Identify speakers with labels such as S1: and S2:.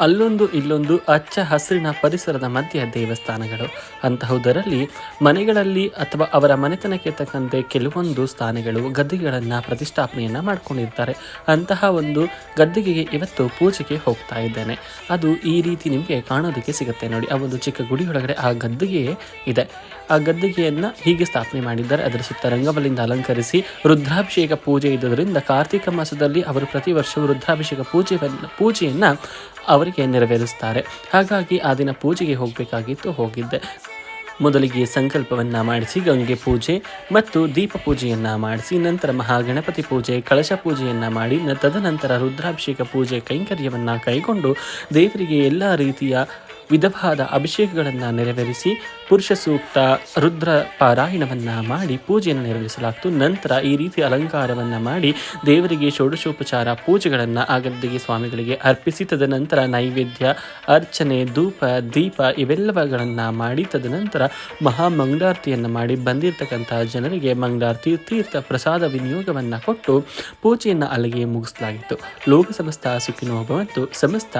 S1: ಅಲ್ಲೊಂದು ಇಲ್ಲೊಂದು ಹಚ್ಚ ಹಸಿರಿನ ಪರಿಸರದ ಮಧ್ಯ ದೇವಸ್ಥಾನಗಳು. ಅಂತಹುದರಲ್ಲಿ ಮನೆಗಳಲ್ಲಿ ಅಥವಾ ಅವರ ಮನೆತನಕ್ಕೆ ತಕ್ಕಂತೆ ಕೆಲವೊಂದು ಸ್ಥಾನಗಳು ಗದ್ದಿಗೆಗಳನ್ನು ಪ್ರತಿಷ್ಠಾಪನೆಯನ್ನು ಮಾಡ್ಕೊಂಡಿರ್ತಾರೆ. ಅಂತಹ ಒಂದು ಗದ್ದಿಗೆಗೆ ಇವತ್ತು ಪೂಜೆಗೆ ಹೋಗ್ತಾ ಇದ್ದೇನೆ. ಅದು ಈ ರೀತಿ ನಿಮಗೆ ಕಾಣೋದಕ್ಕೆ ಸಿಗುತ್ತೆ. ನೋಡಿ, ಆ ಒಂದು ಚಿಕ್ಕ ಗುಡಿ ಒಳಗಡೆ ಆ ಗದ್ದಿಗೆಯೇ ಇದೆ. ಆ ಗದ್ದಿಗೆಯನ್ನು ಹೀಗೆ ಸ್ಥಾಪನೆ ಮಾಡಿದ್ದಾರೆ. ಅದರ ಸುತ್ತ ರಂಗವಲ್ಲಿಂದ ಅಲಂಕರಿಸಿ ರುದ್ರಾಭಿಷೇಕ ಪೂಜೆ ಇದ್ದುದರಿಂದ ಕಾರ್ತಿಕ ಮಾಸದಲ್ಲಿ ಅವರು ಪ್ರತಿ ವರ್ಷವೂ ರುದ್ರಾಭಿಷೇಕ ಪೂಜೆ ಪೂಜೆಯನ್ನು ಅವರಿಗೆ ನೆರವೇರಿಸ್ತಾರೆ ಹಾಗಾಗಿ ಆ ದಿನ ಪೂಜೆಗೆ ಹೋಗಬೇಕಾಗಿತ್ತು, ಹೋಗಿದ್ದೆ. ಮೊದಲಿಗೆ ಸಂಕಲ್ಪವನ್ನ ಮಾಡಿಸಿ ಗಂಗೆ ಪೂಜೆ ಮತ್ತು ದೀಪ ಪೂಜೆಯನ್ನ ಮಾಡಿಸಿ, ನಂತರ ಮಹಾಗಣಪತಿ ಪೂಜೆ, ಕಳಶ ಪೂಜೆಯನ್ನ ಮಾಡಿ ತದನಂತರ ರುದ್ರಾಭಿಷೇಕ ಪೂಜೆ, ಕೈಂಕರ್ಯವನ್ನ ಕೈಗೊಂಡು ದೇವರಿಗೆ ಎಲ್ಲ ರೀತಿಯ ವಿಧವಾದ ಅಭಿಷೇಕಗಳನ್ನು ನೆರವೇರಿಸಿ ಪುರುಷ ಸೂಕ್ತ ರುದ್ರ ಪಾರಾಯಣವನ್ನು ಮಾಡಿ ಪೂಜೆಯನ್ನು ನೆರವೇರಿಸಲಾಗ್ತು. ನಂತರ ಈ ರೀತಿ ಅಲಂಕಾರವನ್ನು ಮಾಡಿ ದೇವರಿಗೆ ಷೋಡಶೋಪಚಾರ ಪೂಜೆಗಳನ್ನು ಆಗದ್ದಿಗೆ ಸ್ವಾಮಿಗಳಿಗೆ ಅರ್ಪಿಸಿ, ತದನಂತರ ನೈವೇದ್ಯ, ಅರ್ಚನೆ, ಧೂಪ, ದೀಪ ಇವೆಲ್ಲವುಗಳನ್ನು ಮಾಡಿ, ತದನಂತರ ಮಹಾ ಮಂಗಳಾರತಿಯನ್ನು ಮಾಡಿ ಬಂದಿರತಕ್ಕಂತಹ ಜನರಿಗೆ ಮಂಗಳಾರತಿ, ತೀರ್ಥ ಪ್ರಸಾದ ವಿನಿಯೋಗವನ್ನು ಕೊಟ್ಟು ಪೂಜೆಯನ್ನು ಅಲ್ಲಿಗೆ ಮುಗಿಸಲಾಗಿತ್ತು. ಲೋಕ ಸಮಸ್ತ ಭವಂತು ಸಮಸ್ತ